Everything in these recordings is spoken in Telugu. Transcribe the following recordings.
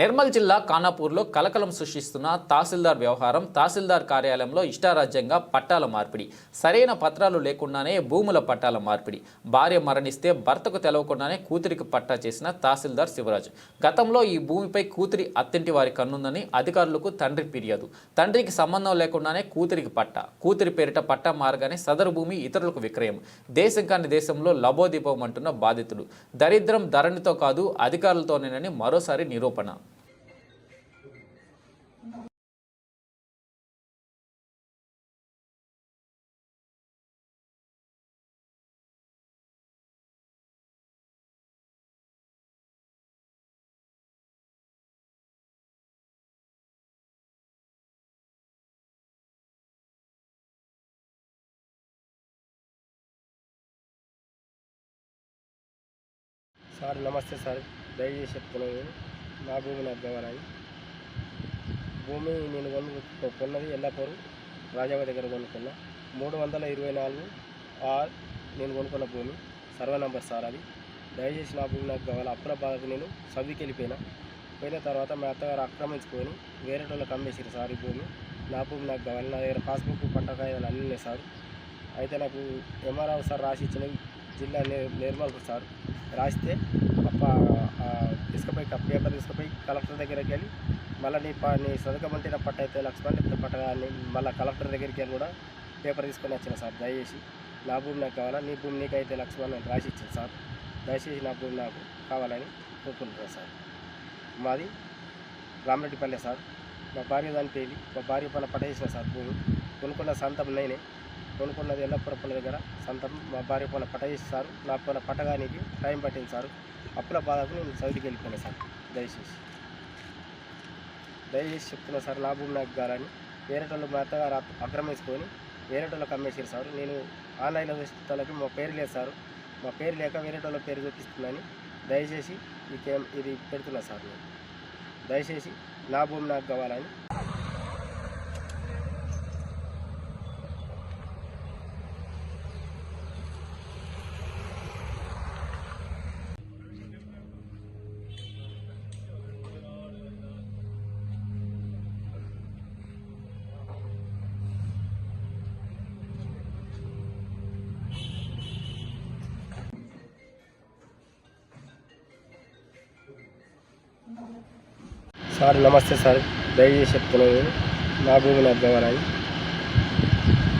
నిర్మల్ జిల్లా ఖానాపూర్లో కలకలం సృష్టిస్తున్న తహసీల్దార్ వ్యవహారం తహసీల్దార్ కార్యాలయంలో ఇష్టారాజ్యంగా పట్టాల మార్పిడి. సరైన పత్రాలు లేకుండానే భూముల పట్టాల మార్పిడి. భార్య మరణిస్తే భర్తకు తెలవకుండానే కూతురికి పట్టా చేసిన తహసీల్దార్ శివరాజు. గతంలో ఈ భూమిపై కూతురి అత్తింటి వారి కన్నుందని అధికారులకు తండ్రి ఫిర్యాదు. తండ్రికి సంబంధం లేకుండానే కూతురికి పట్టా. కూతురి పేరిట పట్టా మారగానే సదరు భూమి ఇతరులకు విక్రయం. దేశం కాని దేశంలో లబోదీపం అంటున్న బాధితుడు. దరిద్రం ధరణితో కాదు అధికారులతోనేనని మరోసారి నిరూపణ. సార్ నమస్తే సార్. దయచేసి చెప్తున్నాను. నా భూమి నాకు దేవరాయి భూమి నేను కొను కొన్నది ఎల్లాపూరు రాజావ దగ్గర కొనుక్కున్నా. మూడు వందల ఇరవై నాలుగు ఆర్ నేను కొనుక్కున్న భూమి. సర్వే నంబర్ సార్ అది. దయచేసి నా భూమి నాకు కావాలి. అప్పుల బాధకు నేను సౌదికి వెళ్ళిపోయినా పోయిన తర్వాత మా అత్తగారు ఆక్రమించుకొని వేరే వాళ్ళకి అమ్మేసారు సార్ ఈ భూమి. నా భూమి నాకు కావాలి. నా దగ్గర పాస్బుక్ పంట కాగితాలు అన్నీ ఉన్నాయి సార్. అయితే నాకు ఎంఆర్ఆర్ సార్ రాసి ఇచ్చిన జిల్లా నిర్మల్ సార్. రాస్తే అప్ప తీసుకుపోయి పేపర్ తీసుకుపోయి కలెక్టర్ దగ్గరికి వెళ్ళి మళ్ళీ నీ ప నీ సొంతకమంటే నా పట్ట అయితే లక్ష్మణ్ లేకపోతే పట్ట అని మళ్ళీ కలెక్టర్ దగ్గరికి వెళ్ళి కూడా పేపర్ తీసుకొని వచ్చిన సార్ దయచేసి నా భూమి నాకు కావాలా నీ భూమి నీకైతే లక్ష్మణ్ అని రాసి ఇచ్చాను సార్. దయచేసి నా భూమి నాకు కావాలని కోరుకుంటున్నాను సార్. మాది రామరెడ్డిపల్లె సార్. మా భార్య దాని పేరు మా భార్య పైన పట్టేసిన సార్ భూమి. కొనుక్కున్న సంతం నేనే. కొనుక్కున్నది ఎల్లప్పుడప్పుల దగ్గర సంతం మా భార్య పైన పట్టేసి సార్ నా పైన పట్టగానికి టైం పట్టింది సార్ అప్పుల బాధకు నేను సౌదికి వెళ్ళిపోయినా సార్. దయచేసి. దయచేసి చెప్తున్నా సార్ నా భూమి నాకు కావాలని వేరేటోళ్ళు మా అత్తగారు అక్- ఆక్రమించుకొని వేరేటోళ్ళకి అమ్మేసారు సార్. నేను ఆన్లైన్లో చూస్తాలకి మా పేరు లేదు సార్. మా పేరు లేక వేరేటోళ్ళ పేరు చూపిస్తుందని దయచేసి మీకేం ఇది పెడుతున్నా సార్ నేను. దయచేసి నా భూమి నాకు కావాలని. సార్ నమస్తే సార్. దయచేసి చెప్తున్నాను. నా భూమి నా కావాలని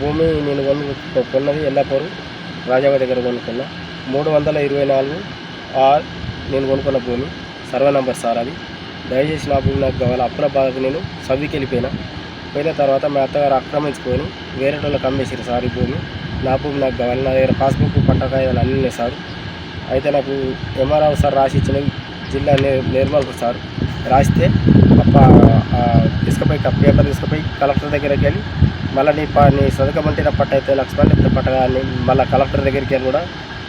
భూమి నేను కొను కొన్నది ఎల్లపూరు రాజావ దగ్గర కొనుక్కున్నా. మూడు వందల ఇరవై నాలుగు ఆర్ నేను కొనుక్కున్న భూమి. సర్వే నంబర్ సార్ అది. దయచేసి నా భూమి నాకు కావాలి. అప్పుల బాధకు నేను సౌదికి వెళ్ళిపోయినా పోయిన తర్వాత మా అత్తగారు ఆక్రమించుకొని వేరే వాళ్ళకి అమ్మేసారు సార్ ఈ భూమి. నా భూమి నాకు కావాలి. నా దగ్గర పాస్బుక్ పంట కాగితాలు అన్నీ ఉన్నాయి సార్. అయితే నాకు ఎంఆర్ఓ సార్ రాసి ఇచ్చినవి జిల్లా ని- నిర్మల్ సార్ రాస్తే అప్ప తీసుకుపోయి పేపర్ తీసుకుపోయి కలెక్టర్ దగ్గరికి వెళ్ళి మళ్ళీ నీ పా నీ సొంతకమంటే నా పట్ట అయితే లక్ష్మణ్ లేకపోతే పట్ట కానీ మళ్ళీ కలెక్టర్ దగ్గరికి వెళ్ళి కూడా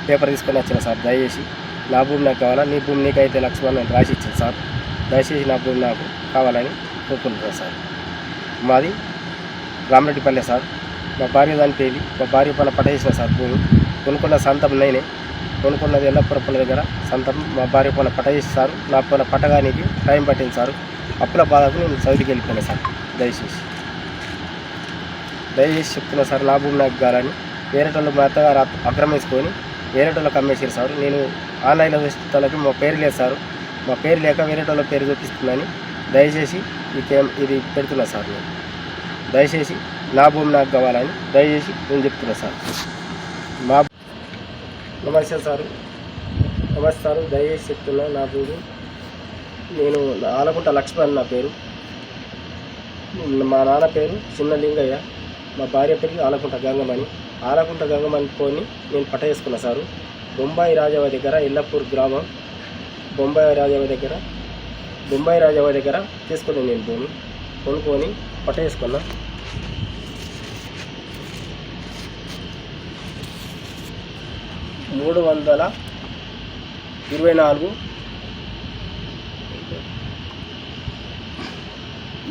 పేపర్ తీసుకొని వచ్చిన సార్ దయచేసి. నా భూమి నాకు కావాలా? నీ భూమి నీకైతే లక్ష్మణ్ అని రాసి ఇచ్చాను సార్. దయచేసి నా భూమి నాకు కావాలని కోరుకుంటున్నాను సార్. మాది రామరెడ్డిపల్లె సార్. మా భార్య దాని పేరు మా భార్య పైన పట్టేసిన సార్ భూమి. కొనుక్కున్న సంతం నేనే. కొనుక్కున్నది ఎల్లప్పుడప్పుల దగ్గర సంతం మా భార్య పైన పట్టేసి నా పైన పట్టగానికి టైం పట్టింది సార్ అప్పుల బాధకు నేను సౌదికి వెళ్ళిపోయినా సార్. దయచేసి. దయచేసి చెప్తున్నా సార్ నా భూమి నాకు కావాలని వేరేటోళ్ళు మా అత్తగారు అక్రమించుకొని ఆక్రమించుకొని వేరేటోళ్ళకి అమ్మేసారు సార్. నేను ఆన్లైన్లో చూస్తాలకి మా పేరు లేదు సార్. మా పేరు లేక వేరేటోళ్ళ పేరు చూపిస్తుందని దయచేసి మీకేం ఇది పెడుతున్నా సార్ నేను. దయచేసి నా భూమి నాకు కావాలని దయచేసి నేను చెప్తున్నా సార్. మా నమస్తే సారు. నమస్తే సారు దయచేసి చెప్తున్నా నా భూమి నేను ఆలకుంట లక్ష్మణ్ నా పేరు. మా నాన్న పేరు చిన్న లింగయ్య. మా భార్య పేరు ఆలకుంట గంగమణి. ఆలకుంట గంగమణి పోని నేను పట్ట చేసుకున్నా సారు. బొంబాయి రాజావ దగ్గర ఇల్లపూర్ గ్రామం. బొంబాయి రాజావ దగ్గర బొంబాయి రాజావ దగ్గర తీసుకున్నాను నేను భూమి కొనుక్కొని పట్ట చేసుకున్నా మూడు వందల ఇరవై నాలుగు.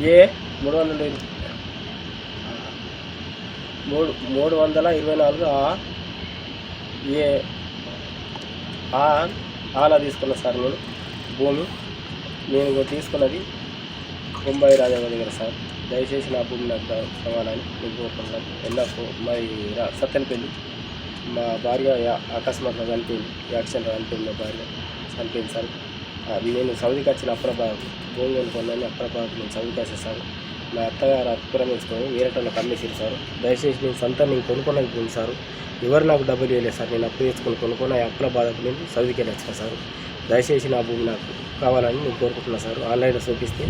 ఏ మూడు వందల మూడు మూడు వందల ఇరవై నాలుగు. ఆ ఏ ఆలా తీసుకున్నా సార్ నేను. భూమి. నేను తీసుకున్నది ముంబై రాజావ దగ్గర సార్. దయచేసి నా భూమి నాకు సమానాన్ని కావాలని నేను కోరుకుంటున్నాను ఎల్లప్పో మరి సత్తెనపల్లి మా భార్య అకస్మాత్తుగా చనిపోయింది. యాక్సిడెంట్ చనిపోయింది మా భార్య. చనిపోయింది సార్. అది నేను సౌదీకి వచ్చిన అప్రభావం. భూమి కొనుక్కున్నాను అప్రభావం నేను సౌదీకి వచ్చేసాను సార్. మా అత్తగారు అక్రమించుకొని వేరే వాళ్ళకి అమ్మేసారు సార్. దయచేసి నేను సొంత నేను కొనుక్కున్నది భూమి సార్. ఎవరు నాకు డబ్బులు ఇవ్వలేదు సార్. నేను అప్పు చేసుకొని కొనుక్కున్న ఆ అప్పుల బాధకు నేను సౌదీకి వెళ్ళి సార్. దయచేసి నా భూమి నాకు కావాలని నేను కోరుకుంటున్నాను సార్. ఆన్లైన్లో చూపిస్తే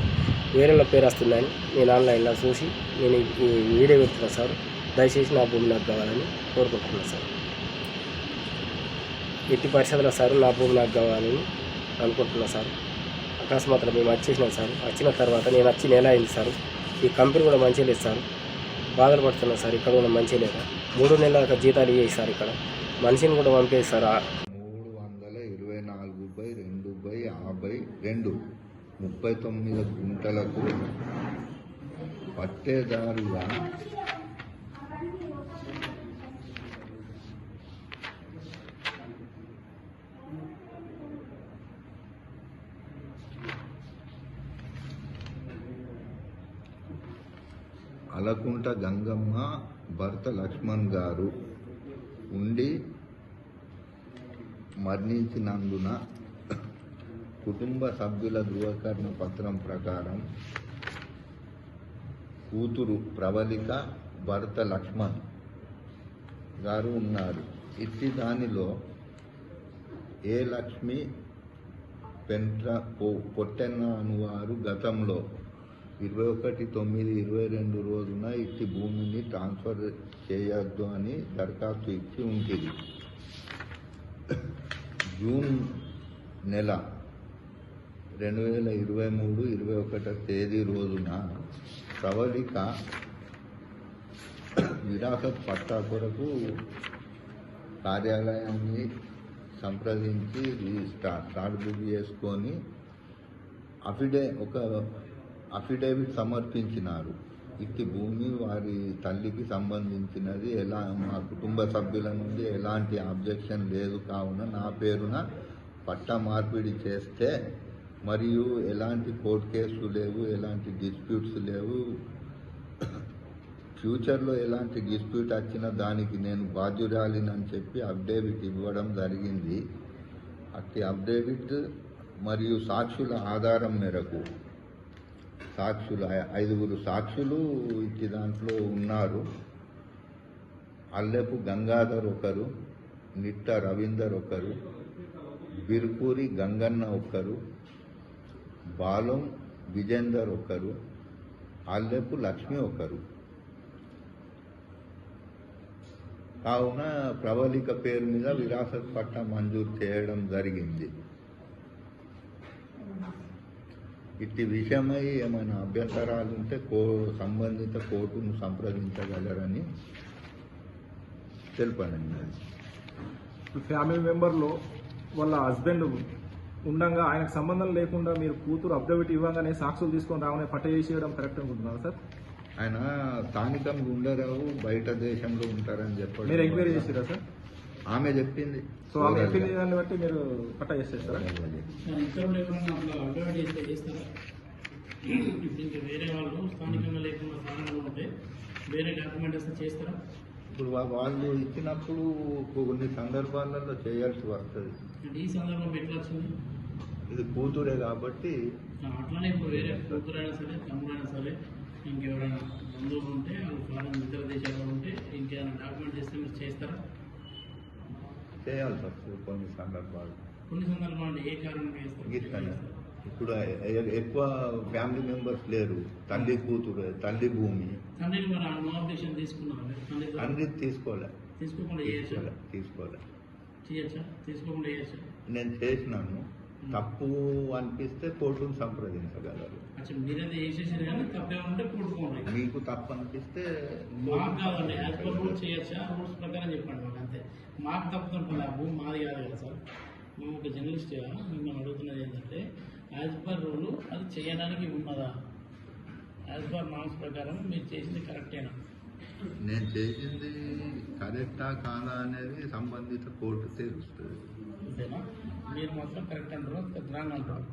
వేరే పేరు వస్తుందని నేను ఆన్లైన్లో చూసి నేను ఈ వీడియో పెడుతున్నాను సార్. దయచేసి నా భూమి నాకు కావాలని కోరుకుంటున్నాను సార్. ఎట్టి పరిస్థితుల్లో సార్ నా భూమి నాకు కావాలని అనుకుంటున్నాను సార్. అకస్మాత్తుగా మేము వచ్చేసినాం సార్. వచ్చిన తర్వాత నేను వచ్చి నెల అయింది సార్. ఈ కంపెనీ కూడా మంచిగా లేదు సార్. బాధలు పడుతున్నాను సార్. ఇక్కడ కూడా మంచిగా లేదు? మూడు నెలల జీతాలు ఇవ్వాలి సార్ ఇక్కడ. మనిషిని కూడా పంపేది సార్. మూడు వందల ఇరవై నాలుగు బై రెండు బై యాభై రెండు. ముప్పై తొమ్మిది గుంటలకు పట్టేదారుగా అలకుంట గంగమ్మ భర్త లక్ష్మణ్ గారు ఉండి మరణించినందున కుటుంబ సభ్యుల ధృవకరణ పత్రం ప్రకారం కూతురు ప్రవళిక భర్త లక్ష్మణ్ గారు ఉన్నారు. ఇట్టి దానిలో ఏ లక్ష్మి పెంట్ర పొట్టెన్న అనువారు గతంలో ఇరవై ఒకటి తొమ్మిది ఇరవై రెండు రోజున ఇట్టి భూమిని ట్రాన్స్ఫర్ చేయొద్దు అని దరఖాస్తు ఇచ్చి ఉంటుంది. జూన్ నెల రెండు వేల ఇరవై మూడు ఇరవై ఒకటో తేదీ రోజున ప్రవళిక విరాసత్ పట్టా కొరకు కార్యాలయాన్ని సంప్రదించి స్టార్ట్ బుక్ చేసుకొని అఫిడే ఒక అఫిడేవిట్ సమర్పించినారు. ఇట్టి భూమి వారి తల్లికి సంబంధించినది ఎలా మా కుటుంబ సభ్యుల నుండి ఎలాంటి అబ్జెక్షన్ లేదు కావున నా పేరున పట్టా మార్పిడి చేస్తే మరియు ఎలాంటి కోర్టు కేసులు లేవు ఎలాంటి డిస్ప్యూట్స్ లేవు ఫ్యూచర్లో ఎలాంటి డిస్ప్యూట్ వచ్చినా దానికి నేను బాధ్యురాలినని చెప్పి అప్డేవిట్ ఇవ్వడం జరిగింది. అట్టి అప్డేవిట్ మరియు సాక్షుల ఆధారం మేరకు సాక్షులు ఐదుగురు సాక్షులు ఇచ్చి దాంట్లో ఉన్నారు. అల్లెపు గంగాధర్ ఒకరు నిట్ట రవీందర్ ఒకరు బిరుకూరి గంగన్న ఒకరు బాలం విజేందర్ ఒకరు అల్లెపు లక్ష్మి ఒకరు. కావున ప్రవళిక పేరు మీద విరాసత్ పట్టం మంజూరు చేయడం జరిగింది. ఇట్టి విషయమై ఏమైనా అభ్యంతరాలు ఉంటే కో సంబంధిత కోర్టును సంప్రదించగలరని తెలుపనండి. ఫ్యామిలీ మెంబర్లో వాళ్ళ హస్బెండ్ ఉండగా ఆయనకు సంబంధం లేకుండా మీరు కూతురు అబ్జర్వేట్ ఇవ్వగానే సాక్షులు తీసుకొని రావనే పట్ట చేసేయడం కరెక్ట్ అనుకుంటున్నారు సార్? ఆయన స్థానికంగా ఉండరావు బయట దేశంలో ఉంటారని చెప్పాడు మీరు ఎంక్వైరీ చేసారా సార్? ఆమె చెప్పింది. సో ఆమె చెప్పింది దాన్ని బట్టి మీరు పట్ట చేసేస్తారా? ఇప్పుడు ఇంకా వేరే వాళ్ళు స్థానికంగా లేకుండా స్థానికంగా ఉంటే వేరే డాక్యుమెంటేషన్ చేస్తారా? ఇప్పుడు వాళ్ళు ఇచ్చినప్పుడు కొన్ని సందర్భాలలో చేయాల్సి వస్తుంది. ఈ సందర్భం ఎట్లా వచ్చింది? ఇది కూతురే కాబట్టి అట్లానే ఇప్పుడు వేరే కూతురైనా సరే తమ్ముడైనా సరే ఇంకెవరైనా బంధువులు ఉంటే వాళ్ళు ఫారెన్ ఇతర దేశాల్లో ఉంటే ఇంకేమైనా డాక్యుమెంట్ చేస్తే మీరు చేస్తారా? చేయాల్సి వస్తుంది కొన్ని సందర్భాలు? కొన్ని సందర్భాలు ఏ గీతనే ఇప్పుడు ఎక్కువ ఫ్యామిలీ మెంబర్స్ లేరు. తల్లి కూతురు తల్లి భూమి. తండ్రి తీసుకోలే. తీసుకోలే తీసుకోలే. నేను చేసినాను. తప్పు అనిపిస్తే కోర్టును సంప్రదించగలరు. మీకు తప్పు అనిపిస్తే మాకు కాదండి యాజ్ పర్ రూల్స్ చేయొచ్చా? రూల్స్ ప్రకారం చెప్పండి మాకు అంతే. మాకు తప్పుతుంటుంది ఆ భూమి మాది కాదు కదా సార్. మేము ఒక జర్నలిస్ట్గా మిమ్మల్ని అడుగుతున్నది ఏంటంటే యాజ్ పర్ రూల్ అది చేయడానికి ఉన్నదా? యాజ్ పర్ నామ్స్ ప్రకారం మీరు చేసింది కరెక్టేనా నేను చేసింది కరెక్టా కాదా అనేది సంబంధిత కోర్టు తెలుస్తుంది అంతేనా? మీరు మాత్రం కరెక్ట్ అంటారు? రాంగ్ అంటారు?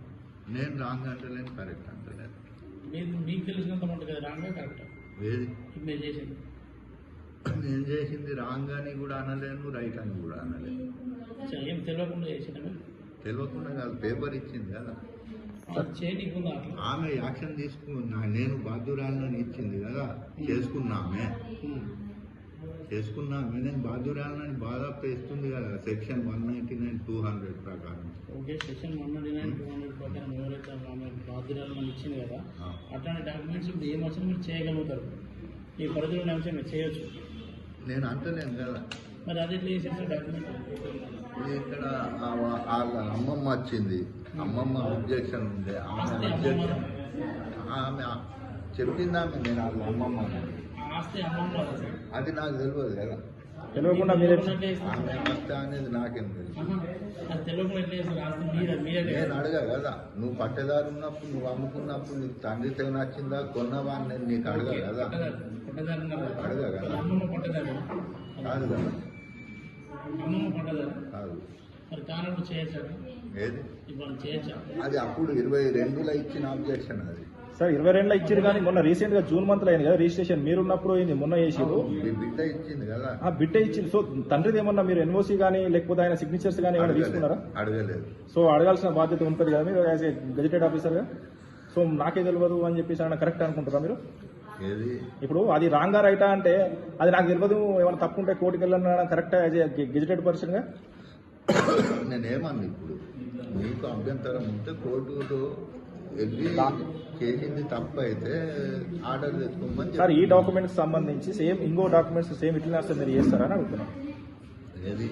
నేను రాంగ్ అంటలేను కరెక్ట్ అంటలేదు మీరు మీకు తెలిసినంత మటుకు అది రాంగ్ కరెక్ట్ ఏది? మీరు చేసింది. నేను చేసింది రాంగ్ అని కూడా అనలేను రైట్ అని కూడా అనలేను. ఏం తెలియకుండా చేసిన తెలియకుండా కాదు పేపర్ ఇచ్చింది కదా. ఆమె యాక్షన్ తీసుకున్నా నేను బాధ్యురాలని ఇచ్చింది కదా చేసుకున్నా ఆమె ఉమ్. చేసుకున్నా ఆమె నేను బాధ్యురాలని బాధ ఇస్తుంది కదా. Section one ninety nine two hundred ప్రకారం. Okay session one not nine two hundred ప్రకారం ఎవరైతే ఆమె బాధ్యురాలు మనకి ఇచ్చింది కదా. అట్లాంటి డాక్యుమెంట్స్ ఇప్పుడు ఏం వచ్చినా మీరు చేయగలుగుతారు? ఈ పరిధిలో అంశం మీరు చేయొచ్చు. నేను అంటలేను కదా. మరి అది ఎట్లా చేసేసి డాక్యుమెంట్? ఇక్కడ వాళ్ళ అమ్మమ్మ వచ్చింది. అమ్మమ్మ అబ్జెక్షన్ ఉంది ఆమె అబ్జెక్షన్ ఆమె చెప్పింది నేను వాళ్ళ అమ్మమ్మ అది నాకు తెలియదు కదా తెలియకుండా మీరే ఆస్తి అనేది నాకేం తెలుసు. మీరే నేను అడగా కదా నువ్వు పట్టేదారు ఉన్నప్పుడు నువ్వు అమ్ముకున్నప్పుడు నీకు తండ్రితో నచ్చిందా కొన్నవా అని నేను నీకు అడగా కదా. అడగా కదా. కాదు కదా. ఏది? అది అప్పుడు ఇరవై రెండులో ఇచ్చిన అబ్జెక్షన్ అది. సార్ ఇరవై రెండులో ఇచ్చారు కానీ మొన్న రీసెంట్గా జూన్ మంత్లో అయింది కదా రిజిస్ట్రేషన్ మీరున్నప్పుడు అయింది మొన్న చేసిరు బిడ్డ ఇచ్చింది కదా. ఆ బిడ్డ ఇచ్చింది. సో తండ్రిది ఏమన్నా మీరు ఎన్ఓసి కానీ లేకపోతే ఆయన సిగ్నేచర్స్ కానీ ఏమైనా తీసుకున్నారా? అడగలేదు. సో అడగాల్సిన బాధ్యత ఉంటుంది కదా మీరు యాజ్ ఏ గెజిటెడ్ ఆఫీసర్గా సో నాకే తెలియదు అని చెప్పేసి ఆయన కరెక్ట్ అనుకుంటారా మీరు? ఇప్పుడు అది రాంగా రైటా అంటే అది నాకు తెలియదు ఏమైనా తప్పు ఉంటే కోర్టుకి వెళ్ళాలని కరెక్ట్ యాజ్ ఏ గెజిటెడ్ పర్సన్గా నేనేమన్నా ఇప్పుడు మీకు అభ్యంతరం ఉంటే కోర్టులో వెళ్ళి చేసింది తప్పు అయితే ఆర్డర్ తెచ్చుకోమని సార్ ఈ. డాక్యుమెంట్స్ సంబంధించి సేమ్ ఇంకో డాక్యుమెంట్స్ సేమ్ ఇట్లా వస్తే మీరు చేస్తారని అడుగుతున్నాను ఏది